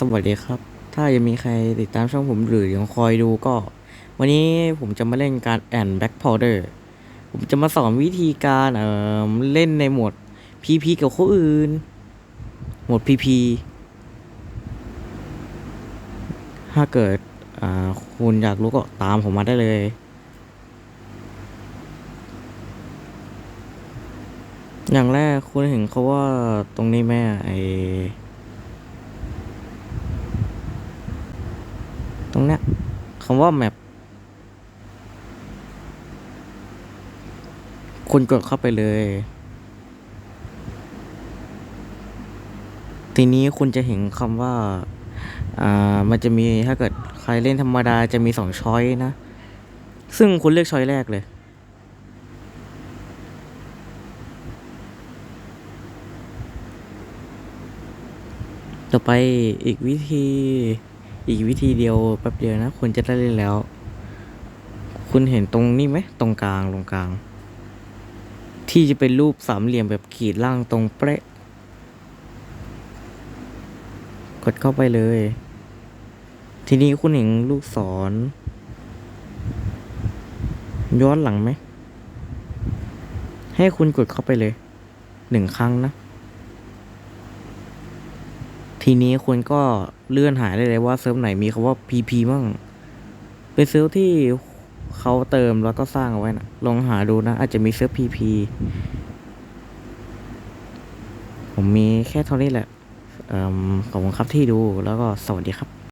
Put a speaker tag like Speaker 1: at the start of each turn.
Speaker 1: สวัสดีครับ ถ้ายังมีใครติดตามช่องผมหรือยังคอยดูก็ วันนี้ผมจะมาเล่นการแอนแบ็กพาวเดอร์ผมจะมาสอนวิธีการเอ่อเล่นในโหมด PP กับคนอื่นโหมด PP ถ้าเกิดอ่าคุณอยากรู้ก็ตามผมมาได้เลย อย่างแรกคุณเห็นเขาว่าตรงนี้ไหมอะไอ รงเนี้ยคำว่าแมปคุณกดเข้าไปเลย ทีนี้คุณจะเห็นคำว่า อ่า มันจะมีถ้าเกิดใครเล่นธรรมดาจะมีสองช้อยนะ ซึ่งคุณเลือกช้อยแรกเลย ต่อไปอีกวิธี อีกวิธีเดียวแป๊บเดียวนะคุณจะได้เล่นแล้ว คุณเห็นตรงนี้ไหมตรงกลางตรงกลาง ที่จะเป็นรูปสามเหลี่ยมแบบขีดล่างตรงเป๊ะกดเข้าไปเลย ทีนี้คุณเห็นลูกศร ย้อนหลังไหม ให้คุณกดเข้าไปเลยหนึ่งครั้งนะ ทีนี้คุณก็เลื่อนหาได้เลยว่าเซิร์ฟไหนมีคาว่า PP มั่งเป็นเซิร์ฟที่เขาเติมแล้วก็สร้างเอาไว้นะลองหาดูนะ อาจจะมีเซิร์ฟ PP ผมมีแค่เท่านี้แหละเอิ่มขอบคุณครับที่ดูแล้วก็สวัสดีครับ